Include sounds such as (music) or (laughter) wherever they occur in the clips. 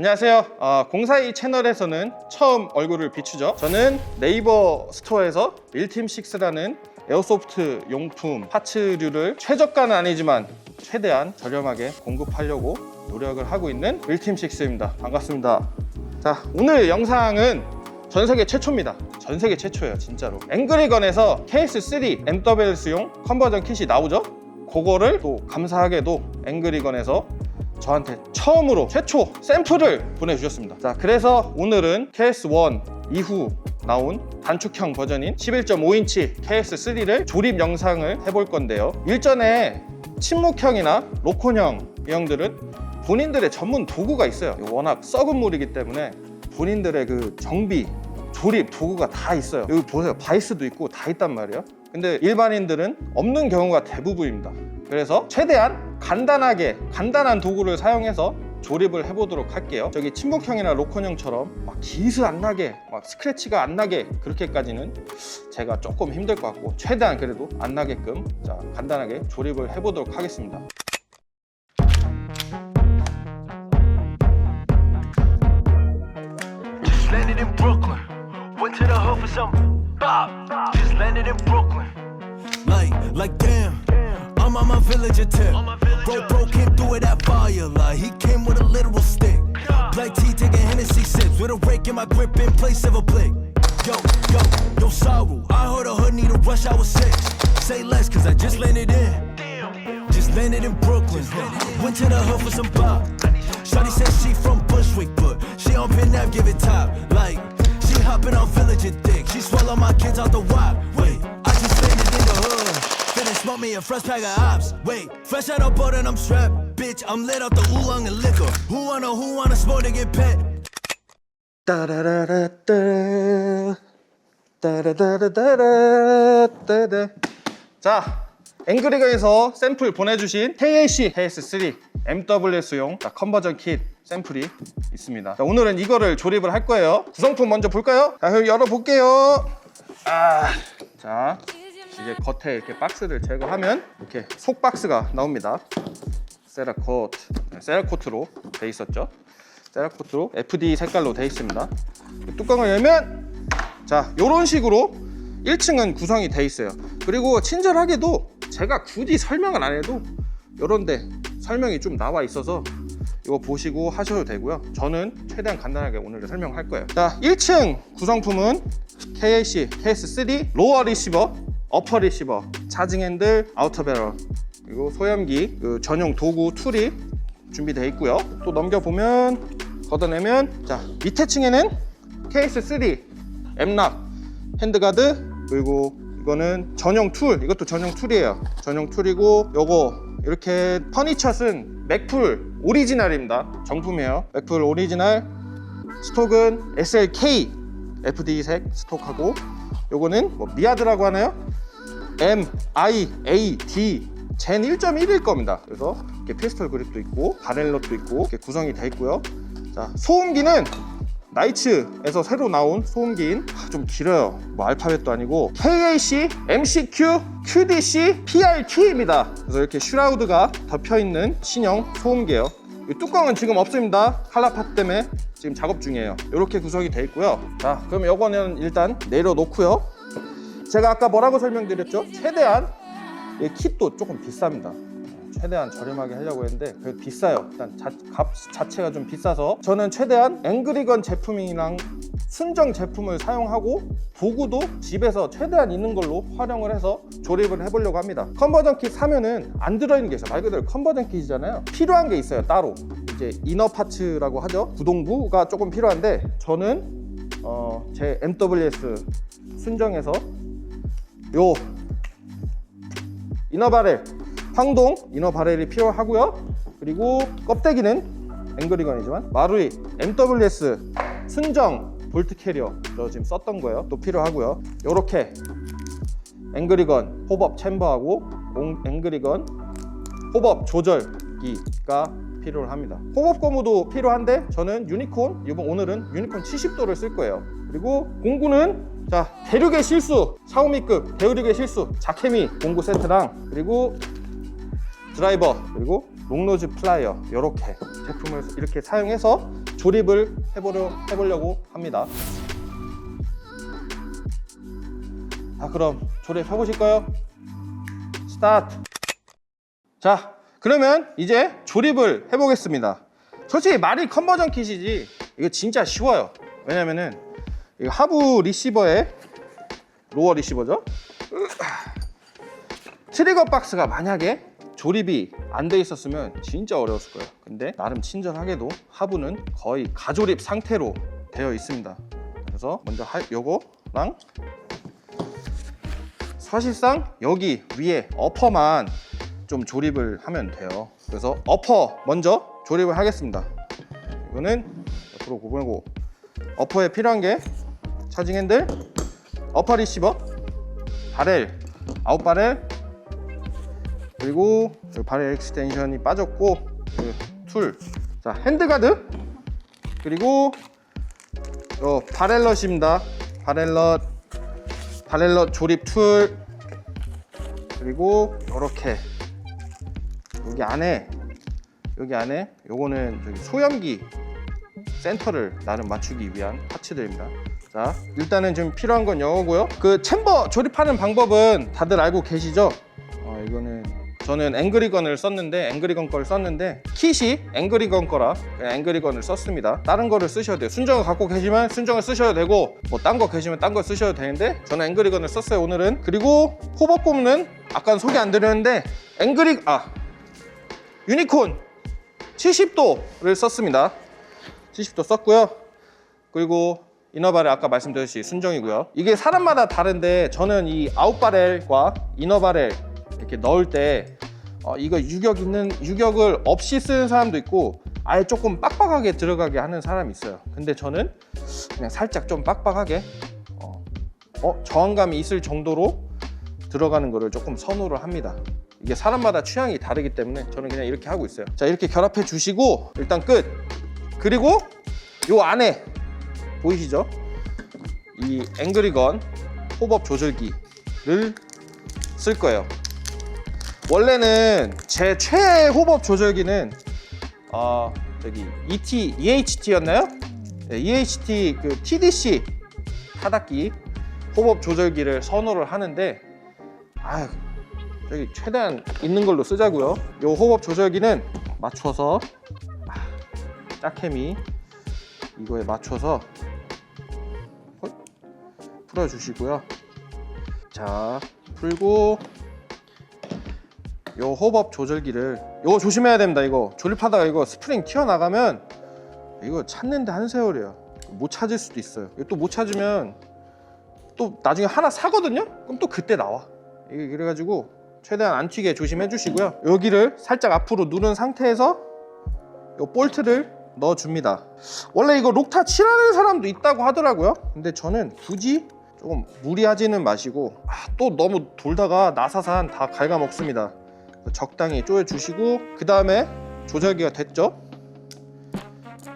안녕하세요. 어, 042 채널에서는 처음 얼굴을 비추죠. 저는 네이버 스토어에서 밀팀6라는 에어소프트 용품 파츠류를 최저가는 아니지만 최대한 저렴하게 공급하려고 노력을 하고 있는 밀팀6입니다. 반갑습니다. 자, 오늘 영상은 전 세계 최초입니다. 전 세계 최초예요, 진짜로. 앵그리건에서 KS3 MWS용 컨버전 킷이 나오죠? 그거를 또 감사하게도 앵그리건에서 저한테 처음으로 최초 샘플을 보내주셨습니다. 자, 그래서 오늘은 KS1 이후 나온 단축형 버전인 11.5인치 KS3를 조립 영상을 해볼 건데요. 일전에 침묵형이나 로콘형 이 형들은 본인들의 전문 도구가 있어요. 워낙 썩은 물이기 때문에 본인들의 그 정비, 조립 도구가 다 있어요. 여기 보세요. 바이스도 있고 다 있단 말이에요. 근데 일반인들은 없는 경우가 대부분입니다. 그래서 최대한 간단하게 간단한 도구를 사용해서 조립을 해보도록 할게요. 저기 침묵형이나 로컨형처럼 막 기스 안 나게, 막 스크래치가 안 나게 그렇게까지는 제가 조금 힘들 것 같고 최대한 그래도 안 나게끔 자 간단하게 조립을 해보도록 하겠습니다. Bop. Just landed in Brooklyn. Like, like damn, I'm on my villager tip. Bro broke him through with that fire. Like he came with a literal stick. Black tea taking Hennessy sips with a rake in my grip in place of a blick. Yo, yo, yo, sorrow. I heard a hood need a rush hour six. Say less, cause I just landed in. Just landed in Brooklyn. Went to the hood for some pop. Shawty said she from Bushwick, She swallow my kids out the wop. Wait, I just landed in the hood. Finna smoke me a fresh pack of ops. Wait, fresh out of boat and I'm strapped. Bitch, I'm lit out the oolong and liquor. Who wanna, who wanna smoke to get pet? 따라라라따 따라라라따라따라 자 앵그리거에서 샘플 보내주신 KAC KS3 MWS용 자, 컨버전 킷 샘플이 있습니다 자, 오늘은 이거를 조립을 할 거예요 구성품 먼저 볼까요? 자 그럼 열어볼게요 아, 자 이제 겉에 이렇게 박스를 제거하면 이렇게 속 박스가 나옵니다 세라코트 네, 세라코트로 돼 있었죠 세라코트로 FD 색깔로 돼 있습니다. 이 뚜껑을 열면 자 이런 식으로 1층은 구성이 돼 있어요. 그리고 친절하게도 제가 굳이 설명을 안 해도 이런데 설명이 좀 나와 있어서 이거 보시고 하셔도 되고요. 저는 최대한 간단하게 오늘 설명할 거예요. 자 1층 구성품은 KAC KS3 로어 리시버, 어퍼 리시버, 차징 핸들, 아우터 배럴 그리고 소염기 그 전용 도구 툴이 준비되어 있고요. 또 넘겨보면 걷어내면 자 밑에 층에는 KS3 엠락 핸드가드 그리고 이거는 전용 툴 이것도 전용 툴이에요. 전용 툴이고 요거 이렇게 퍼니처는 맥풀 오리지널입니다. 정품이에요. 맥풀 오리지널 스톡은 SLK FD색 스톡하고 요거는 뭐 미아드라고 하나요? M, I, A, D 젠 1.1일 겁니다. 그래서 이렇게 피스톨 그립도 있고 바렐럿도 있고 이렇게 구성이 돼 있고요. 자 소음기는 나이츠에서 새로 나온 소음기인 아, 좀 길어요. 뭐 알파벳도 아니고 KAC, MCQ, QDC, PRT입니다. 그래서 이렇게 슈라우드가 덮여 있는 신형 소음기예요. 이 뚜껑은 지금 없습니다. 칼라파 때문에 지금 작업 중이에요. 이렇게 구성이 돼 있고요. 자 그럼 이거는 일단 내려놓고요. 제가 아까 뭐라고 설명드렸죠? 최대한 이 kit도 조금 비쌉니다. 최대한 저렴하게 하려고 했는데 그래도 비싸요. 일단 자, 값 자체가 좀 비싸서 저는 최대한 앵그리건 제품이랑 순정 제품을 사용하고 도구도 집에서 최대한 있는 걸로 활용을 해서 조립을 해보려고 합니다. 컨버전 킷 사면은 안 들어있는 게 있어요. 말 그대로 컨버전 킷이잖아요. 필요한 게 있어요. 따로 이제 이너 파츠라고 하죠. 구동부가 조금 필요한데 저는 어, 제 MWS 순정에서 요 이너 바렐 황동 이너 바렐이 필요하고요. 그리고 껍데기는 앵그리건이지만 마루이 MWS 순정 볼트 캐리어. 저 지금 썼던 거예요. 또 필요하고요. 요렇게 앵그리건 호법 챔버하고 옹- 앵그리건 호법 조절기가 필요합니다. 호법 고무도 필요한데 저는 유니콘 이번 오늘은 유니콘 70도를 쓸 거예요. 그리고 공구는 자 대륙의 실수 샤오미급 대륙의 실수 자케미 공구 세트랑 그리고 드라이버 그리고 롱노즈 플라이어 이렇게 제품을 이렇게 사용해서 조립을 해보려, 해보려고 합니다. 자, 그럼 조립해 보실까요? 스타트! 자, 그러면 이제 조립을 해보겠습니다. 솔직히 말이 컨버전 킷이지 이거 진짜 쉬워요. 왜냐면은 이거 하부 리시버에 로어 리시버죠. 트리거 박스가 만약에 조립이 안 돼 있었으면 진짜 어려웠을 거예요. 근데 나름 친절하게도 하부는 거의 가조립 상태로 되어 있습니다. 그래서 먼저 할 요거랑 사실상 여기 위에 어퍼만 좀 조립을 하면 돼요. 그래서 어퍼 먼저 조립을 하겠습니다. 이거는 옆으로 보내고 어퍼에 필요한 게 차징 핸들, 어퍼 리시버, 바렐, 아웃 바렐, 그리고 저 바렐 익스텐션이 빠졌고 그 툴, 자 핸드가드, 그리고 요 바렐럿입니다. 바렐럿, 바렐럿 조립 툴, 그리고 이렇게 여기 안에 여기 안에 요거는 저기 소염기 센터를 나름 맞추기 위한 파츠들입니다. 자, 일단은 지금 필요한 건 이거고요. 그 챔버 조립하는 방법은 다들 알고 계시죠? 저는 앵그리건을 썼는데 앵그리건 걸 썼는데 킷이 앵그리건 거라 앵그리건을 썼습니다. 다른 거를 쓰셔도 돼요. 순정을 갖고 계시면 순정을 쓰셔도 되고 뭐 딴 거 계시면 딴 거 쓰셔도 되는데 저는 앵그리건을 썼어요 오늘은. 그리고 호버 폼은 아까 소개 안 드렸는데 앵그리 아 유니콘 70도를 썼습니다. 70도 썼고요. 그리고 이너바렐 아까 말씀드렸듯이 순정이고요. 이게 사람마다 다른데 저는 이 아웃바렐과 이너바렐 이렇게 넣을 때 어, 이거 유격 있는 유격을 없이 쓰는 사람도 있고 아예 조금 빡빡하게 들어가게 하는 사람이 있어요. 근데 저는 그냥 살짝 좀 빡빡하게 어, 어, 저항감이 있을 정도로 들어가는 거를 조금 선호를 합니다. 이게 사람마다 취향이 다르기 때문에 저는 그냥 이렇게 하고 있어요. 자 이렇게 결합해 주시고 일단 끝. 그리고 요 안에 보이시죠? 이 앵그리건 호법 조절기를 쓸 거예요. 원래는 제 최애 호법 조절기는 어 저기 ET EHT였나요? 네, EHT 그 TDC 타닥기 호법 조절기를 선호를 하는데 아 저기 최대한 있는 걸로 쓰자고요. 요 호법 조절기는 맞춰서 아, 짝캠이 이거에 맞춰서 헐? 풀어주시고요. 자 풀고 요 호법 조절기를 이거 조심해야 됩니다. 이거 조립하다가 이거 스프링 튀어나가면 이거 찾는데 한 세월이에요. 못 찾을 수도 있어요. 또 못 찾으면 또 나중에 하나 사거든요. 그럼 또 그때 나와. 이게 그래가지고 최대한 안 튀게 조심해 주시고요. 여기를 살짝 앞으로 누른 상태에서 요 볼트를 넣어 줍니다. 원래 이거 록타 칠하는 사람도 있다고 하더라고요. 근데 저는 굳이 조금 무리하지는 마시고 아, 또 너무 돌다가 나사산 다 갉아먹습니다. 적당히 쪼여 주시고 그 다음에 조절기가 됐죠?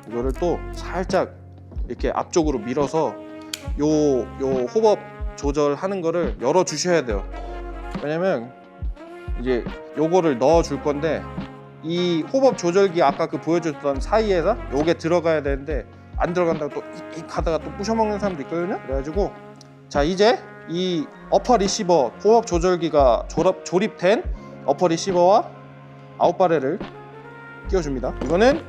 이거를 또 살짝 이렇게 앞쪽으로 밀어서 요, 요 호법 조절하는 거를 열어 주셔야 돼요. 왜냐면 이제 요거를 넣어 줄 건데 이 호법 조절기 아까 그 보여줬던 사이에서 요게 들어가야 되는데 안 들어간다고 또익익 하다가 또 부셔먹는 사람도 있거든요. 그래가지고 자 이제 이 어퍼 리시버 호법 조절기가 조립, 조립된 어퍼 리시버와 아웃바렐을 끼워줍니다. 이거는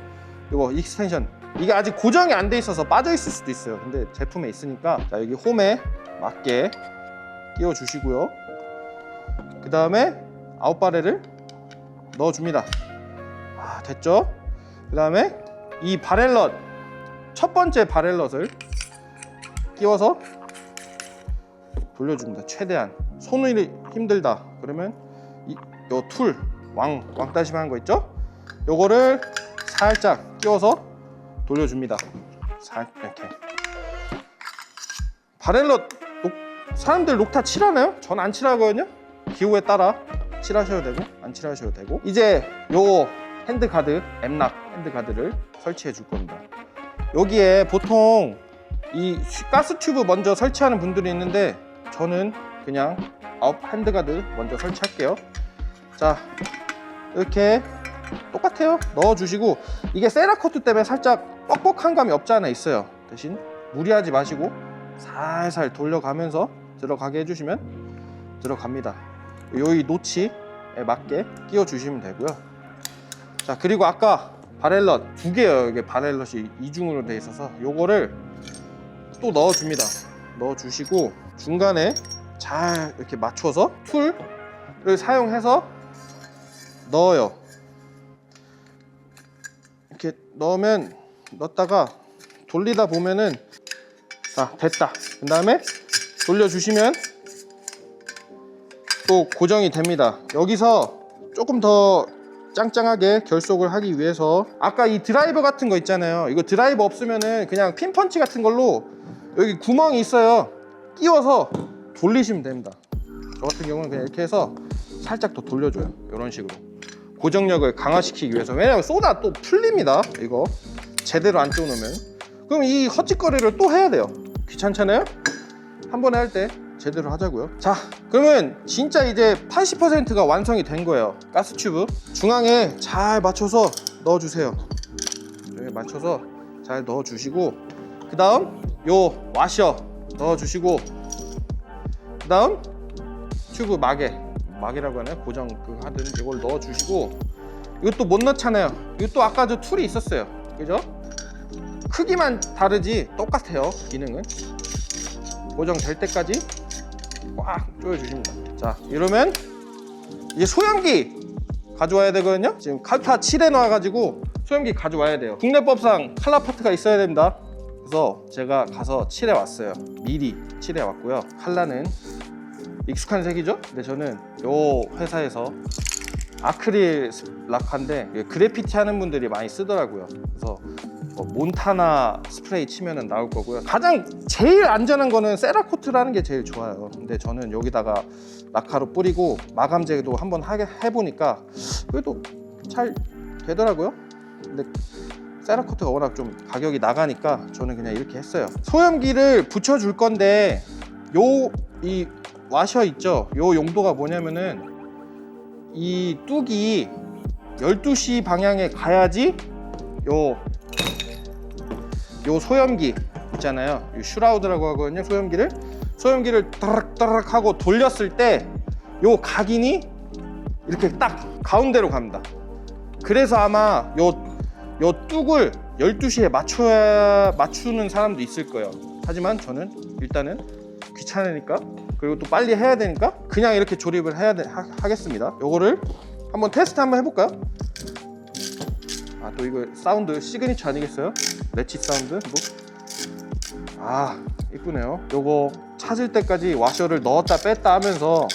이거 익스텐션 이게 아직 고정이 안 돼 있어서 빠져 있을 수도 있어요. 근데 제품에 있으니까 자 여기 홈에 맞게 끼워 주시고요. 그 다음에 아웃바렐을 넣어줍니다. 아 됐죠? 그 다음에 이 바렐럿 첫 번째 바렐럿을 끼워서 돌려줍니다. 최대한 손이 힘들다 그러면 이 요 툴 왕 왕따심하는 거 있죠? 요거를 살짝 끼워서 돌려줍니다. 살 이렇게 바렐럿 녹, 사람들 녹타 칠하나요? 전 안 칠하거든요. 기호에 따라 칠하셔도 되고 안 칠하셔도 되고 이제 요 핸드 가드 엠락 핸드 가드를 설치해 줄 겁니다. 여기에 보통 이 가스 튜브 먼저 설치하는 분들이 있는데 저는 그냥 아웃 핸드 가드 먼저 설치할게요. 자 이렇게 똑같아요. 넣어주시고 이게 세라코트 때문에 살짝 뻑뻑한 감이 없지 않아 있어요. 대신 무리하지 마시고 살살 돌려가면서 들어가게 해주시면 들어갑니다. 요이 노치에 맞게 끼워 주시면 되고요. 자 그리고 아까 바렐럿 두 개예요. 이게 바렐럿이 이중으로 돼 있어서 요거를 또 넣어줍니다. 넣어주시고 중간에 잘 이렇게 맞춰서 툴을 사용해서 넣어요. 이렇게 넣으면 넣었다가 돌리다 보면은 자 됐다. 그 다음에 돌려주시면 또 고정이 됩니다. 여기서 조금 더 짱짱하게 결속을 하기 위해서 아까 이 드라이버 같은 거 있잖아요. 이거 드라이버 없으면은 그냥 핀펀치 같은 걸로 여기 구멍이 있어요. 끼워서 돌리시면 됩니다. 저 같은 경우는 그냥 이렇게 해서 살짝 더 돌려줘요. 이런 식으로 고정력을 강화시키기 위해서 왜냐면 쏘다 또 풀립니다. 이거 제대로 안 쪄놓으면 그럼 이 헛짓거리를 또 해야 돼요. 귀찮잖아요? 한 번에 할 때 제대로 하자고요. 자, 그러면 진짜 이제 80%가 완성이 된 거예요. 가스 튜브 중앙에 잘 맞춰서 넣어주세요. 여기 맞춰서 잘 넣어주시고 그 다음 요 와셔 넣어주시고 그 다음 튜브 마개 마개라고 하나요? 고정 그 하든 이걸 넣어 주시고 이것도 못 넣잖아요. 이것도 아까 저 툴이 있었어요. 그죠? 크기만 다르지 똑같아요. 기능은 고정 될 때까지 꽉 조여 주십니다. 자 이러면 이제 소형기 가져와야 되거든요. 지금 칼타 칠해 놔가지고 소형기 가져와야 돼요. 국내법상 칼라 파트가 있어야 됩니다. 그래서 제가 가서 칠해 왔어요. 미리 칠해 왔고요. 칼라는 익숙한 색이죠. 근데 저는 요 회사에서 아크릴 락한데 그래피티 하는 분들이 많이 쓰더라고요. 그래서 뭐 몬타나 스프레이 치면은 나올 거고요. 가장 제일 안전한 거는 세라코트라는 게 제일 좋아요. 근데 저는 여기다가 라카로 뿌리고 마감제도 한번 하게 해보니까 그래도 잘 되더라고요. 근데 세라코트가 워낙 좀 가격이 나가니까 저는 그냥 이렇게 했어요. 소염기를 붙여줄 건데 요 이 와셔 있죠? 요 용도가 뭐냐면은 이 뚝이 12시 방향에 가야지 요 요 소염기 있잖아요. 이 슈라우드라고 하거든요. 소염기를 소염기를 따락따락 하고 돌렸을 때 요 각인이 이렇게 딱 가운데로 갑니다. 그래서 아마 요, 요 뚝을 12시에 맞춰야 맞추는 사람도 있을 거예요. 하지만 저는 일단은 귀찮으니까 그리고 또 빨리 해야 되니까 그냥 이렇게 조립을 해야 돼, 하, 하겠습니다. 요거를 한번 테스트 한번 해볼까요? 아 또 이거 사운드 시그니처 아니겠어요? 레치 사운드 뭐? 아 이쁘네요 요거 찾을 때까지 와셔를 넣었다 뺐다 하면서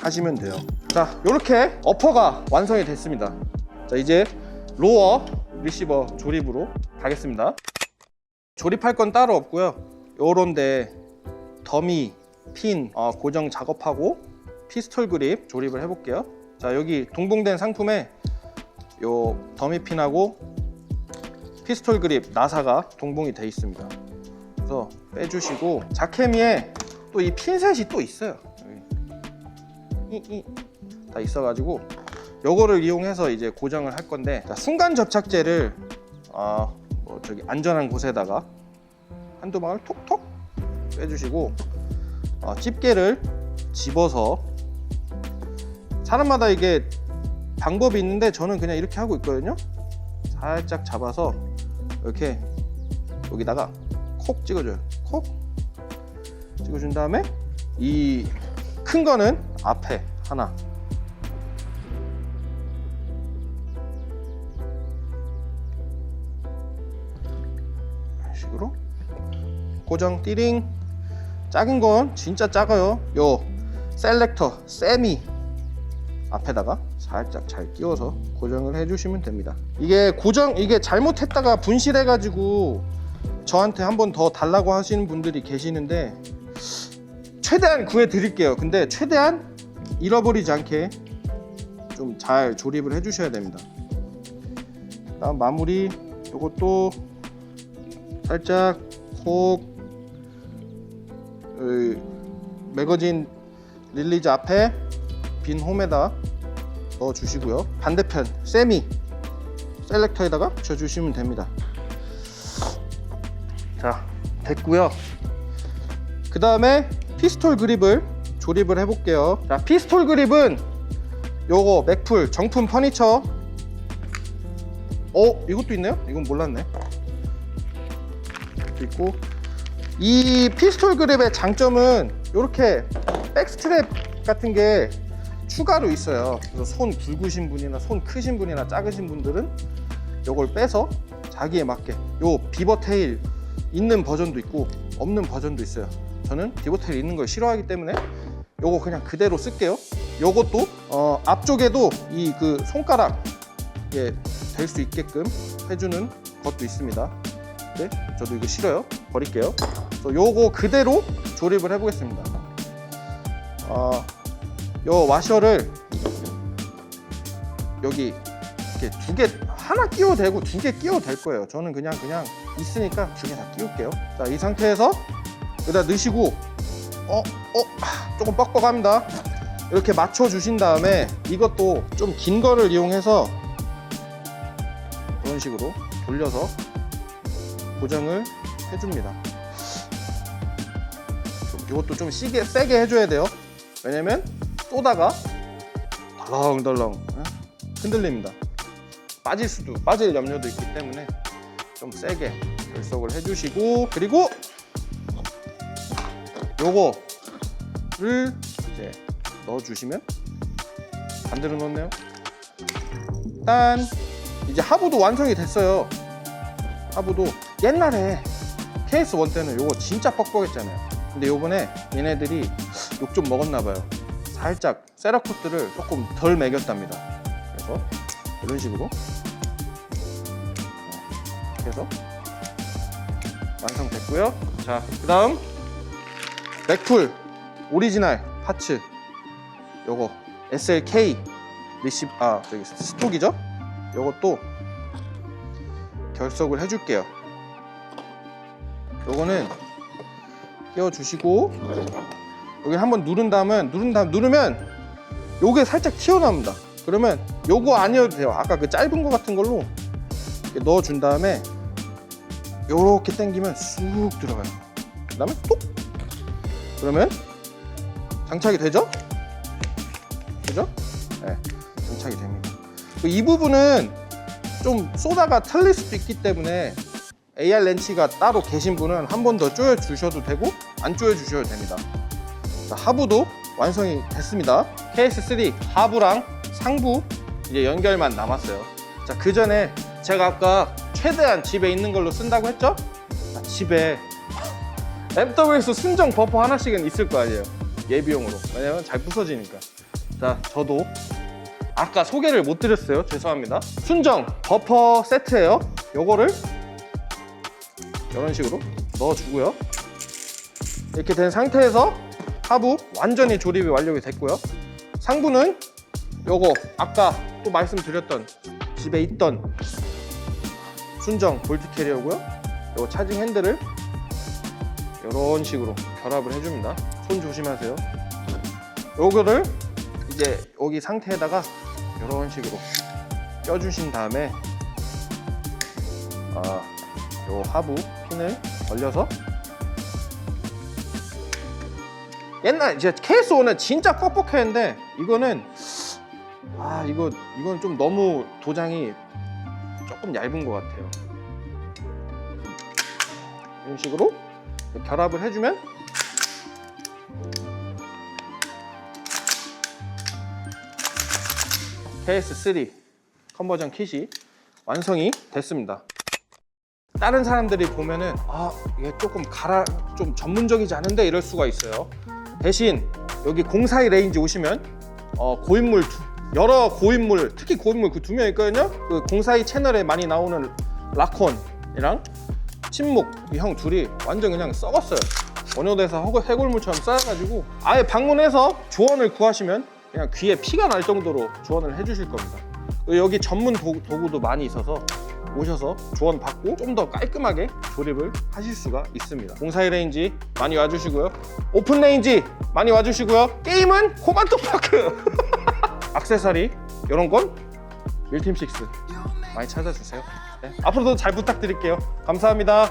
하시면 돼요 자 요렇게 어퍼가 완성이 됐습니다 자 이제 로어 리시버 조립으로 가겠습니다 조립할 건 따로 없고요 요런데 더미 핀 어, 고정 작업하고 피스톨 그립 조립을 해볼게요 자 여기 동봉된 상품에 요 더미 핀하고 피스톨 그립 나사가 동봉이 돼 있습니다. 그래서 빼주시고 자케미에 또 이 핀셋이 또 있어요. 다 있어가지고 요거를 이용해서 이제 고정을 할 건데 자, 순간 접착제를 아, 뭐 저기 안전한 곳에다가 한두 방울 톡톡 빼주시고 어, 집게를 집어서 사람마다 이게 방법이 있는데 저는 그냥 이렇게 하고 있거든요. 살짝 잡아서 이렇게 여기다가 콕 찍어줘요. 콕 찍어준 다음에 이 큰 거는 앞에 하나 이런 식으로 고정 띠링 작은 건 진짜 작아요. 요 셀렉터 세미 앞에다가 살짝 잘 끼워서 고정을 해주시면 됩니다. 이게 고정 이게 잘못했다가 분실해 가지고 저한테 한 번 더 달라고 하시는 분들이 계시는데 최대한 구해 드릴게요. 근데 최대한 잃어버리지 않게 좀 잘 조립을 해 주셔야 됩니다. 다음 마무리 이것도 살짝 콕 이, 매거진 릴리즈 앞에 빈 홈에다 넣어 주시고요. 반대편 세미 셀렉터에다가 붙여 주시면 됩니다. 자 됐고요. 그 다음에 피스톨 그립을 조립을 해 볼게요. 자 피스톨 그립은 요거 맥풀 정품 퍼니처. 어 이것도 있네요? 이건 몰랐네. 있고 이 피스톨 그립의 장점은 이렇게 백스트랩 같은 게 추가로 있어요. 그래서 손 굵으신 분이나 손 크신 분이나 작으신 분들은 요걸 빼서 자기에 맞게 요 비버 테일 있는 버전도 있고 없는 버전도 있어요. 저는 비버 테일 있는 걸 싫어하기 때문에 요거 그냥 그대로 쓸게요. 요것도 어, 앞쪽에도 이 그 손가락 될수 있게끔 해주는 것도 있습니다 네, 저도 이거 싫어요 버릴게요 그래서 요거 그대로 조립을 해보겠습니다 어, 요 와셔를 여기 이렇게 두 개 하나 끼워도 되고 두 개 끼워도 될 거예요 저는 그냥 그냥 있으니까 두 개 다 끼울게요 자 이 상태에서 여기다 넣으시고 어? 어? 아, 조금 뻑뻑합니다 이렇게 맞춰 주신 다음에 이것도 좀 긴 거를 이용해서 이런 식으로 돌려서 고정을 해줍니다. 좀 이것도 좀 시게, 세게 해줘야 돼요. 왜냐면 쏘다가 덜렁덜렁 예? 흔들립니다. 빠질 수도 빠질 염려도 있기 때문에 좀 세게 결석을 해주시고 그리고 요거를 이제 넣어주시면 반대로 넣었네요. 일단 이제 하부도 완성이 됐어요. 하부도 옛날에 KS1 때는 요거 진짜 뻑뻑했잖아요. 근데 요번에 얘네들이 욕 좀 먹었나 봐요. 살짝 세라코트를 조금 덜 매겼답니다. 그래서 이런 식으로. 이렇게 해서 완성됐고요. 자그 다음 맥풀 오리지널 파츠. 요거 SLK 리시 아 저기 스톡이죠? 요것도 결석을 해줄게요 요거는 끼워주시고 여기 한번 누른 다음은 누른 다음 누르면 요게 살짝 튀어나옵니다 그러면 요거 아니어도 돼요 아까 그 짧은 거 같은 걸로 넣어준 다음에 요렇게 당기면 쑥 들어가요 그 다음에 톡 그러면 장착이 되죠? 그죠? 네, 장착이 됩니다. 그이 부분은 좀 쏘다가 틀릴 수도 있기 때문에 AR 렌치가 따로 계신 분은 한 번 더 조여 주셔도 되고 안 조여 주셔도 됩니다. 자, 하부도 완성이 됐습니다. KS3 하부랑 상부 이제 연결만 남았어요. 자, 그 전에 제가 아까 최대한 집에 있는 걸로 쓴다고 했죠? 아, 집에 MWS 순정 버퍼 하나씩은 있을 거 아니에요 예비용으로 왜냐면 잘 부서지니까 자 저도 아까 소개를 못 드렸어요 죄송합니다 순정 버퍼 세트예요 요거를 이런 식으로 넣어주고요 이렇게 된 상태에서 하부 완전히 조립이 완료가 됐고요 상부는 요거 아까 또 말씀드렸던 집에 있던 순정 볼트 캐리어고요 요거 차징 핸들을 이런 식으로 결합을 해줍니다. 손 조심하세요. 요거를 이제 여기 상태에다가 이런 식으로 껴주신 다음에 아, 요 하부 핀을 걸려서 옛날 이제 KS5는 진짜 뻑뻑했는데 이거는 아 이거 이건 좀 너무 도장이 조금 얇은 것 같아요. 이런 식으로 결합을 해주면 KS3 컨버전 킷이 완성이 됐습니다. 다른 사람들이 보면은 아 이게 조금 가라 좀 전문적이지 않은데 이럴 수가 있어요. 대신 여기 042 레인지 오시면 어, 고인물 두- 여러 고인물 특히 고인물 그 두 명 있거든요. 그042 채널에 많이 나오는 라콘이랑 침묵 이 형 둘이 완전 그냥 썩었어요. 원효대사 허- 해골물처럼 쌓여가지고 아예 방문해서 조언을 구하시면 그냥 귀에 피가 날 정도로 조언을 해주실 겁니다. 여기 전문 도, 도구도 많이 있어서 오셔서 조언 받고 좀 더 깔끔하게 조립을 하실 수가 있습니다. 041 레인지 많이 와주시고요. 오픈 레인지 많이 와주시고요. 게임은 코만토 파크 (laughs) 액세서리 이런 건 밀팀 6 많이 찾아주세요. 네, 앞으로도 잘 부탁드릴게요. 감사합니다.